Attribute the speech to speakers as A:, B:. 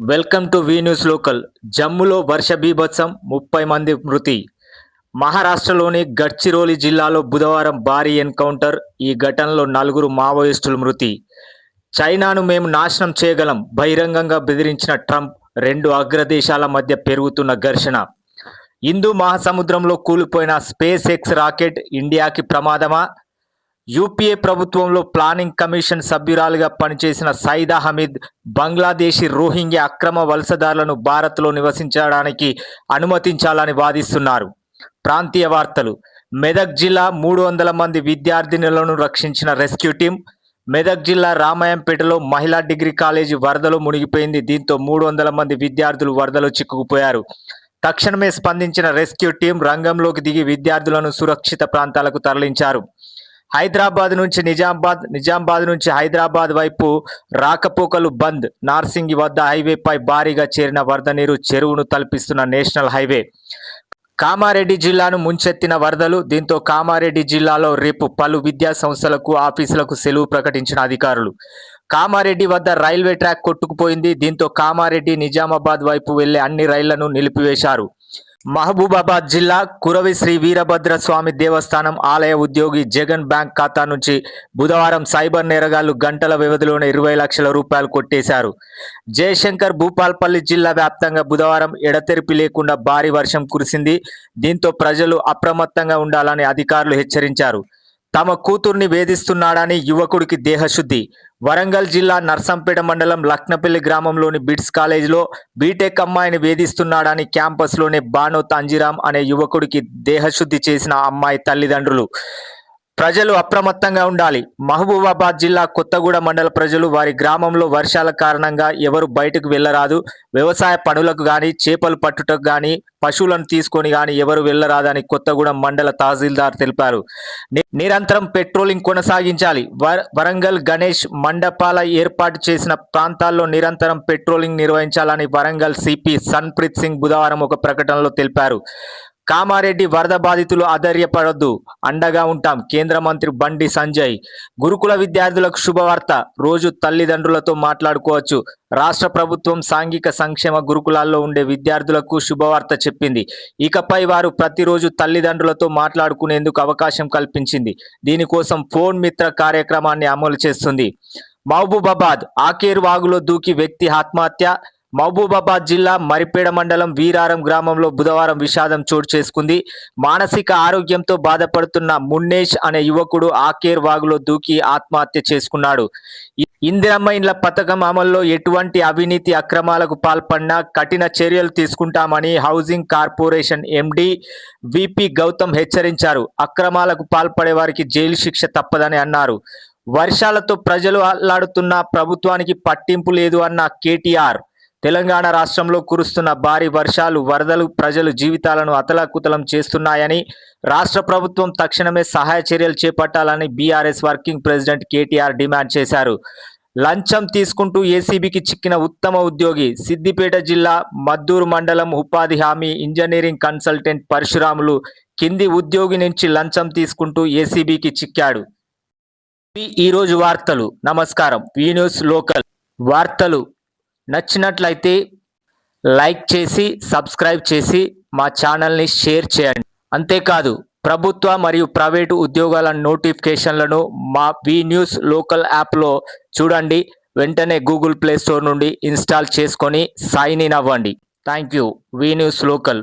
A: Welcome to V news local జమ్ములో వర్ష బీభత్సం ముప్పై మంది మృతి. మహారాష్ట్రలోని గడ్చిరోలి జిల్లాలో బుధవారం భారీ ఎన్కౌంటర్ ఈ ఘటనలో నలుగురు మావోయిస్టులు మృతి. చైనాను మేము నాశనం చేయగలం బహిరంగంగా బెదిరించిన ట్రంప్ రెండు అగ్రదేశాల మధ్య పెరుగుతున్న ఘర్షణ. హిందూ మహాసముద్రంలో కూలిపోయిన స్పేస్ ఎక్స్ రాకెట్ ఇండియాకి ప్రమాదమా? యూపీఏ ప్రభుత్వంలో ప్లానింగ్ కమిషన్ సభ్యురాలుగా పనిచేసిన సైదా హమీద్ బంగ్లాదేశీ రోహింగ్యా అక్రమ వలసదారులను భారత్లో నివసించడానికి అనుమతించాలని వాదిస్తున్నారు. ప్రాంతీయ వార్తలు. మెదక్ జిల్లా మూడు వందల మంది విద్యార్థినులను రక్షించిన రెస్క్యూ టీం మెదక్ జిల్లా రామాయంపేటలో మహిళా డిగ్రీ కాలేజీ వరదలో మునిగిపోయింది. దీంతో మూడు వందల మంది విద్యార్థులు వరదలో చిక్కుకుపోయారు. తక్షణమే స్పందించిన రెస్క్యూ టీం రంగంలోకి దిగి విద్యార్థులను సురక్షిత ప్రాంతాలకు తరలించారు. హైదరాబాద్ నుంచి నిజామాబాద్ నిజామాబాద్ నుంచి హైదరాబాద్ వైపు రాకపోకలు బంద్. నార్సింగి వద్ద హైవేపై భారీగా చేరిన వరద నీరు చెరువును తలపిస్తున్న నేషనల్ హైవే. కామారెడ్డి జిల్లాను ముంచెత్తిన వరదలు దీంతో కామారెడ్డి జిల్లాలో రేపు పలు విద్యా సంస్థలకు ఆఫీసులకు సెలవు ప్రకటించిన అధికారులు. కామారెడ్డి వద్ద రైల్వే ట్రాక్ కొట్టుకుపోయింది దీంతో కామారెడ్డి నిజామాబాద్ వైపు వెళ్ళే అన్ని రైళ్ళను నిలిపివేశారు. మహబూబాబాద్ జిల్లా కురవి శ్రీ వీరభద్ర స్వామి దేవస్థానం ఆలయ ఉద్యోగి జగన్ బ్యాంక్ ఖాతా నుంచి బుధవారం సైబర్ నేరగాళ్ళు గంటల వ్యవధిలోనే ఇరవై లక్షల రూపాయలు కొట్టేశారు. జయశంకర్ భూపాల్పల్లి జిల్లా వ్యాప్తంగా బుధవారం ఎడతెరిపి లేకుండా భారీ వర్షం కురిసింది. దీంతో ప్రజలు అప్రమత్తంగా ఉండాలని అధికారులు హెచ్చరించారు. తమ కూతుర్ని వేధిస్తున్నాడని యువకుడికి దేహశుద్ధి. వరంగల్ జిల్లా నర్సంపేట మండలం లక్నపల్లి గ్రామంలోని బిడ్స్ కాలేజీలో బీటెక్ అమ్మాయిని వేధిస్తున్నాడని క్యాంపస్లోని బానో తంజిరామ్ అనే యువకుడికి దేహశుద్ధి చేసిన అమ్మాయి తల్లిదండ్రులు. ప్రజలు అప్రమత్తంగా ఉండాలి. మహబూబాబాద్ జిల్లా కొత్తగూడ మండల ప్రజలు వారి గ్రామంలో వర్షాల కారణంగా ఎవరు బయటకు వెళ్ళరాదు. వ్యవసాయ పనులకు గాని చేపలు పట్టుటకు గాని పశువులను తీసుకొని గాని ఎవరు వెళ్ళరాదని కొత్తగూడెం మండల తహసీల్దార్ తెలిపారు. ని- నిరంతరం పెట్రోలింగ్ కొనసాగించాలి. వర- వరంగల్ గణేష్ మండపాల ఏర్పాటు చేసిన ప్రాంతాల్లో నిరంతరం పెట్రోలింగ్ నిర్వహించాలని వరంగల్ సిపి సన్ప్రీత్ సింగ్ బుధవారం ఒక ప్రకటనలో తెలిపారు. కామారెడ్డి వరద బాధితులు ఆధైర్యపడొద్దు అండగా ఉంటాం. కేంద్ర మంత్రి బండి సంజయ్. గురుకుల విద్యార్థులకు శుభవార్త. రోజు తల్లిదండ్రులతో మాట్లాడుకోవచ్చు. రాష్ట్ర ప్రభుత్వం సాంఘిక సంక్షేమ గురుకులాల్లో ఉండే విద్యార్థులకు శుభవార్త చెప్పింది. ఇకపై వారు ప్రతిరోజు తల్లిదండ్రులతో మాట్లాడుకునేందుకు అవకాశం కల్పించింది. దీనికోసం ఫోన్ మిత్ర కార్యక్రమాన్ని అమలు చేస్తుంది. మహబూబాబాద్ ఆకేరు వాగులో దూకి వ్యక్తి ఆత్మహత్య. మహబూబాబాద్ జిల్లా మరిపేడ మండలం వీరారం గ్రామంలో బుధవారం విషాదం చోటు చేసుకుంది. మానసిక ఆరోగ్యంతో బాధపడుతున్న మున్నేష్ అనే యువకుడు ఆకేర్ వాగులో దూకి ఆత్మహత్య చేసుకున్నాడు. ఇందిరమ్మ ఇండ్ల పథకం అమల్లో ఎటువంటి అవినీతి అక్రమాలకు పాల్పడినా కఠిన చర్యలు తీసుకుంటామని housing corporation MD VP Gautam హెచ్చరించారు. అక్రమాలకు పాల్పడే వారికి జైలు శిక్ష తప్పదని అన్నారు. వర్షాలతో ప్రజలు అల్లాడుతున్న ప్రభుత్వానికి పట్టింపు లేదు అన్న కేటీఆర్ తెలంగాణ రాష్ట్రంలో కురుస్తున్న భారీ వర్షాలు వరదలు ప్రజలు జీవితాలను అతలాకుతలం చేస్తున్నాయని రాష్ట్ర ప్రభుత్వం తక్షణమే సహాయ చర్యలు చేపట్టాలని BRS working president KTR demand చేశారు. లంచం తీసుకుంటూ ఏసీబీకి చిక్కిన ఉత్తమ ఉద్యోగి సిద్దిపేట జిల్లా మద్దూరు మండలం ఉపాధి హామీ ఇంజనీరింగ్ కన్సల్టెంట్ పరశురాములు కింది ఉద్యోగి నుంచి లంచం తీసుకుంటూ ఏసీబీకి చిక్కాడు. ఈరోజు వార్తలు. నమస్కారం. V news local. వార్తలు. నచ్చినట్లయితే లైక్ చేసి సబ్స్క్రైబ్ చేసి మా ఛానల్ని షేర్ చేయండి. అంతేకాదు ప్రభుత్వ మరియు ప్రైవేటు ఉద్యోగాల నోటిఫికేషన్లను మా వి న్యూస్ లోకల్ యాప్లో చూడండి. వెంటనే గూగుల్ ప్లే స్టోర్ నుండి ఇన్స్టాల్ చేసుకొని సైన్ ఇన్ అవ్వండి. Thank you. V news local.